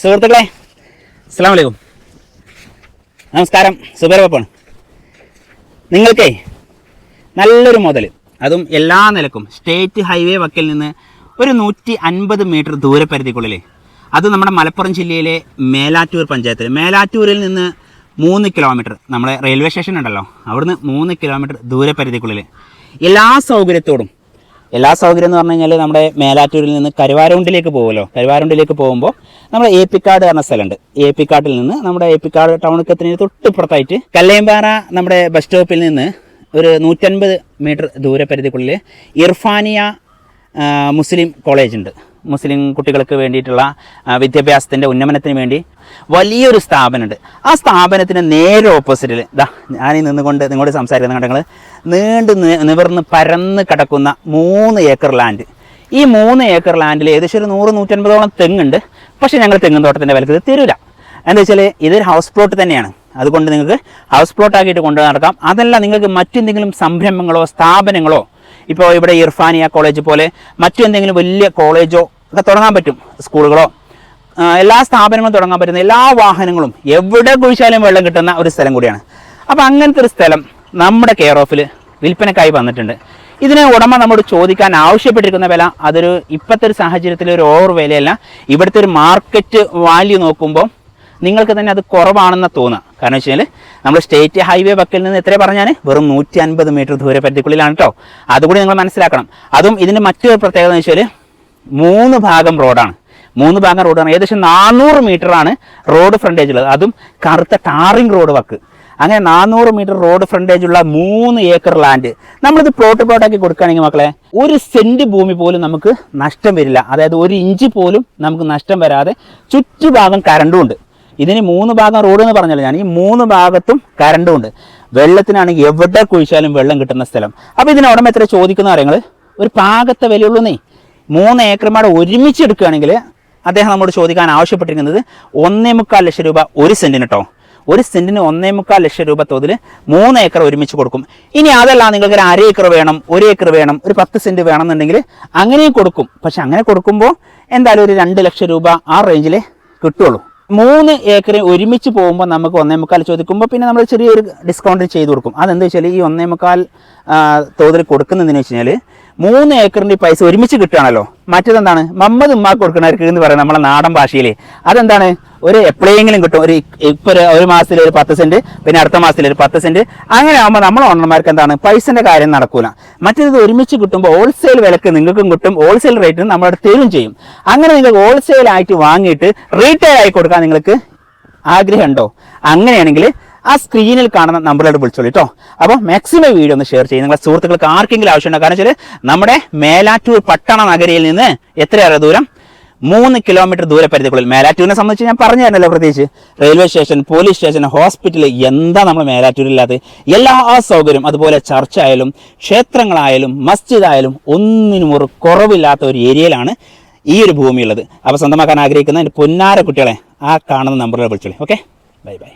സുഹൃത്തുക്കളെ അസ്സാം വലൈക്കും നമസ്കാരം സുബേർവപ്പാണ് നിങ്ങൾക്കേ നല്ലൊരു മുതൽ അതും എല്ലാ നിലക്കും. സ്റ്റേറ്റ് ഹൈവേ വക്കിൽ നിന്ന് ഒരു നൂറ്റി അൻപത് മീറ്റർ ദൂരപരിധിക്കുള്ളിൽ അത് നമ്മുടെ മലപ്പുറം ജില്ലയിലെ മേലാറ്റൂർ പഞ്ചായത്തിൽ മേലാറ്റൂരിൽ നിന്ന് മൂന്ന് കിലോമീറ്റർ നമ്മുടെ റെയിൽവേ സ്റ്റേഷൻ ഉണ്ടല്ലോ. അവിടുന്ന് മൂന്ന് കിലോമീറ്റർ ദൂരപരിധിക്കുള്ളിൽ എല്ലാ സൗകര്യത്തോടും എല്ലാ സൗകര്യം എന്ന് പറഞ്ഞു കഴിഞ്ഞാൽ നമ്മുടെ മേലാറ്റൂരിൽ നിന്ന് കരുവാരുണ്ടിലേക്ക് പോകുമല്ലോ കരുവാരുണ്ടിലേക്ക് പോകുമ്പോൾ നമ്മുടെ എ പിക്കാട് പറഞ്ഞ സ്ഥലമുണ്ട്. എ പിക്കാട്ടിൽ നിന്ന് നമ്മുടെ എ പിക്കാട് ടൗണക്കത്തിന് തൊട്ടിപ്പുറത്തായിട്ട് കല്ലയമ്പാറ നമ്മുടെ ബസ് സ്റ്റോപ്പിൽ നിന്ന് ഒരു നൂറ്റൻപത് മീറ്റർ ദൂരപരിധിക്കുള്ളിൽ ഇർഫാനിയ മുസ്ലിം കോളേജ് ഉണ്ട്. മുസ്ലിം കുട്ടികൾക്ക് വേണ്ടിയിട്ടുള്ള വിദ്യാഭ്യാസത്തിന്റെ ഉന്നമനത്തിന് വേണ്ടി വലിയൊരു സ്ഥാപനമുണ്ട്. ആ സ്ഥാപനത്തിന് നേരെ ഓപ്പോസിറ്റിൽ ഇതാ ഞാൻ നിന്നുകൊണ്ട് നിങ്ങളോട് സംസാരിക്കുന്ന കണ്ടങ്ങൾ നീണ്ടു നിവർന്ന് പരന്ന് കിടക്കുന്ന മൂന്ന് ഏക്കർ ലാൻഡ് ഈ മൂന്ന് ഏക്കർ ലാൻഡിൽ ഏകദേശം ഒരു നൂറ് നൂറ്റൻപതോളം തെങ്ങുണ്ട്. പക്ഷേ ഞങ്ങൾ തെങ്ങും തോട്ടത്തിന്റെ വിലക്ക് ഇത് തരൂല. എന്താ വെച്ചാൽ ഇതൊരു ഹൗസ് പ്ലോട്ട് തന്നെയാണ്. അതുകൊണ്ട് നിങ്ങൾക്ക് ഹൗസ് പ്ലോട്ടാക്കിയിട്ട് കൊണ്ടു നടക്കാം. അതല്ല നിങ്ങൾക്ക് മറ്റെന്തെങ്കിലും സംരംഭങ്ങളോ സ്ഥാപനങ്ങളോ ഇപ്പോൾ ഇവിടെ ഇർഫാനിയ കോളേജ് പോലെ മറ്റു എന്തെങ്കിലും വലിയ കോളേജോ ഒക്കെ തുടങ്ങാൻ പറ്റും സ്കൂളുകളോ എല്ലാ സ്ഥാപനങ്ങളും തുടങ്ങാൻ പറ്റുന്ന എല്ലാ വാഹനങ്ങളും എവിടെ കുഴിച്ചാലും വെള്ളം കിട്ടുന്ന ഒരു സ്ഥലം കൂടിയാണ്. അപ്പോൾ അങ്ങനത്തെ ഒരു സ്ഥലം നമ്മുടെ കെയർ ഓഫിൽ വിൽപ്പനക്കായി വന്നിട്ടുണ്ട്. ഇതിനെ ഉടമ നമ്മോട് ചോദിക്കാൻ ആവശ്യപ്പെട്ടിരിക്കുന്ന വില അതൊരു ഇപ്പോഴത്തെ ഒരു സാഹചര്യത്തിൽ ഒരു ഓവർ വിലയല്ല ഇവിടുത്തെ ഒരു മാർക്കറ്റ് വാല്യൂ നോക്കുമ്പോൾ നിങ്ങൾക്ക് തന്നെ അത് കുറവാണെന്ന് തോന്നുക. കാരണം വെച്ച് കഴിഞ്ഞാൽ നമ്മൾ സ്റ്റേറ്റ് ഹൈവേ വക്കിൽ നിന്ന് എത്ര പറഞ്ഞാൽ വെറും നൂറ്റി അൻപത് മീറ്റർ ദൂരപരിധിക്കുള്ളിലാണ് കേട്ടോ അതുകൂടി നിങ്ങൾ മനസ്സിലാക്കണം. അതും ഇതിന്റെ മറ്റൊരു പ്രത്യേകത എന്ന് വെച്ചാൽ മൂന്ന് ഭാഗം റോഡാണ്. മൂന്ന് ഭാഗം റോഡാണ്. ഏകദേശം നാനൂറ് ആണ് റോഡ് ഫ്രണ്ടേജ് ഉള്ളത്. അതും കറുത്ത ടാറിംഗ് റോഡ് വക്ക്. അങ്ങനെ നാനൂറ് മീറ്റർ റോഡ് ഫ്രണ്ടേജ് ഉള്ള മൂന്ന് ഏക്കർ ലാൻഡ് നമ്മളിത് പ്ലോട്ട് പ്ലോട്ടാക്കി കൊടുക്കുകയാണെങ്കിൽ മക്കളെ ഒരു സെന്റ് ഭൂമി പോലും നമുക്ക് നഷ്ടം വരില്ല. അതായത് ഒരു ഇഞ്ച് പോലും നമുക്ക് നഷ്ടം വരാതെ ചുറ്റുഭാഗം കരണ്ടും ഉണ്ട്. ഇതിന് മൂന്ന് ഭാഗം റോഡ് എന്ന് പറഞ്ഞല്ലോ ഞാൻ. ഈ മൂന്ന് ഭാഗത്തും കരണ്ടും ഉണ്ട്. വെള്ളത്തിനാണെങ്കിൽ എവിടെ കുഴിച്ചാലും വെള്ളം കിട്ടുന്ന സ്ഥലം. അപ്പോൾ ഉടമ എത്ര ചോദിക്കുന്ന കാര്യങ്ങൾ ഒരു പാകത്തെ വിലയുള്ളൂന്നേ മൂന്ന് ഏക്കർമാട് ഒരുമിച്ച് എടുക്കുകയാണെങ്കിൽ അദ്ദേഹം നമ്മോട് ചോദിക്കാൻ ആവശ്യപ്പെട്ടിരിക്കുന്നത് ഒന്നേ മുക്കാൽ ലക്ഷം രൂപ ഒരു സെന്റിന് കേട്ടോ ഒരു സെന്റിന് ഒന്നേ മുക്കാൽ ലക്ഷം രൂപ തോതിൽ മൂന്ന് ഏക്കർ ഒരുമിച്ച് കൊടുക്കും. ഇനി അതല്ല നിങ്ങൾക്ക് ഒരു അര ഏക്കർ വേണം ഒരു ഏക്കർ വേണം ഒരു പത്ത് സെന്റ് വേണമെന്നുണ്ടെങ്കിൽ അങ്ങനെയും കൊടുക്കും. പക്ഷെ അങ്ങനെ കൊടുക്കുമ്പോൾ എന്തായാലും ഒരു രണ്ട് ലക്ഷം രൂപ ആ റേഞ്ചിൽ കിട്ടുള്ളൂ മൂന്ന് ഏക്കർ ഒരുമിച്ച് പോകുമ്പോൾ നമുക്ക് ഒന്നേ മുക്കാൽ ചോദിക്കുമ്പോൾ പിന്നെ നമ്മൾ ചെറിയൊരു ഡിസ്കൗണ്ട് ചെയ്ത് കൊടുക്കും. അതെന്താ വെച്ചാൽ ഈ ഒന്നേ മുക്കാൽ തോതിൽ കൊടുക്കുന്നതെന്ന് വെച്ച് കഴിഞ്ഞാൽ മൂന്ന് ഏക്കറിന്റെ പൈസ ഒരുമിച്ച് കിട്ടുകയാണല്ലോ. മറ്റേതെന്താണ്? മമ്മദ് ഉമ്മാക്ക് കൊടുക്കണവർക്ക് എന്ന് പറയുന്നത് നമ്മളെ നാടൻ ഭാഷയിൽ അതെന്താണ്? ഒരു എപ്പോഴെങ്കിലും കിട്ടും. ഒരു ഇപ്പോൾ ഒരു ഒരു മാസത്തിൽ ഒരു പത്ത് സെന്റ് പിന്നെ അടുത്ത മാസത്തിൽ ഒരു പത്ത് സെന്റ് അങ്ങനെ ആകുമ്പോൾ നമ്മളെ ഓണർമാർക്ക് എന്താണ്? പൈസന്റെ കാര്യം നടക്കൂല. മറ്റേത് ഒരുമിച്ച് കിട്ടുമ്പോൾ ഹോൾസെയിൽ വിലക്ക് നിങ്ങൾക്കും കിട്ടും. ഹോൾസെയിൽ റേറ്റിന് നമ്മളവിടെ തരും ചെയ്യും. അങ്ങനെ നിങ്ങൾക്ക് ഹോൾസെയിൽ ആയിട്ട് വാങ്ങിയിട്ട് റീറ്റെയിൽ ആയി കൊടുക്കാൻ നിങ്ങൾക്ക് ആഗ്രഹമുണ്ടോ? അങ്ങനെയാണെങ്കിൽ ആ സ്ക്രീനിൽ കാണുന്ന നമ്പറിലോട്ട് വിളിച്ചോളൂ കേട്ടോ അപ്പോൾ മാക്സിമം വീഡിയോ ഒന്ന് ഷെയർ ചെയ്യും. നിങ്ങളുടെ സുഹൃത്തുക്കൾക്ക് ആർക്കെങ്കിലും ആവശ്യമുണ്ടോ? കാരണം വെച്ചാൽ നമ്മുടെ മേലാറ്റൂർ പട്ടണ നഗരിയിൽ നിന്ന് എത്രയേറെ ദൂരം? മൂന്ന് കിലോമീറ്റർ ദൂരപരിധിക്കുള്ളിൽ മേലാറ്റൂരിനെ സംബന്ധിച്ച് ഞാൻ പറഞ്ഞു തരുന്നല്ലോ പ്രത്യേകിച്ച്? Railway station police station hospital എന്താ നമ്മൾ മേലാറ്റൂരില്ലാത്ത? എല്ലാ സൗകര്യം അതുപോലെ ചർച്ച ആയാലും ക്ഷേത്രങ്ങളായാലും മസ്ജിദ് ആയാലും ഒന്നിനും ഒരു കുറവില്ലാത്ത ഒരു ഏരിയയിലാണ് ഈ ഒരു ഭൂമിയുള്ളത്. അപ്പോൾ സ്വന്തമാക്കാൻ ആഗ്രഹിക്കുന്ന എന്റെ പൊന്നാര കുട്ടികളെ ആ കാണുന്ന നമ്പറിൽ വിളിച്ചോളി. Okay bye bye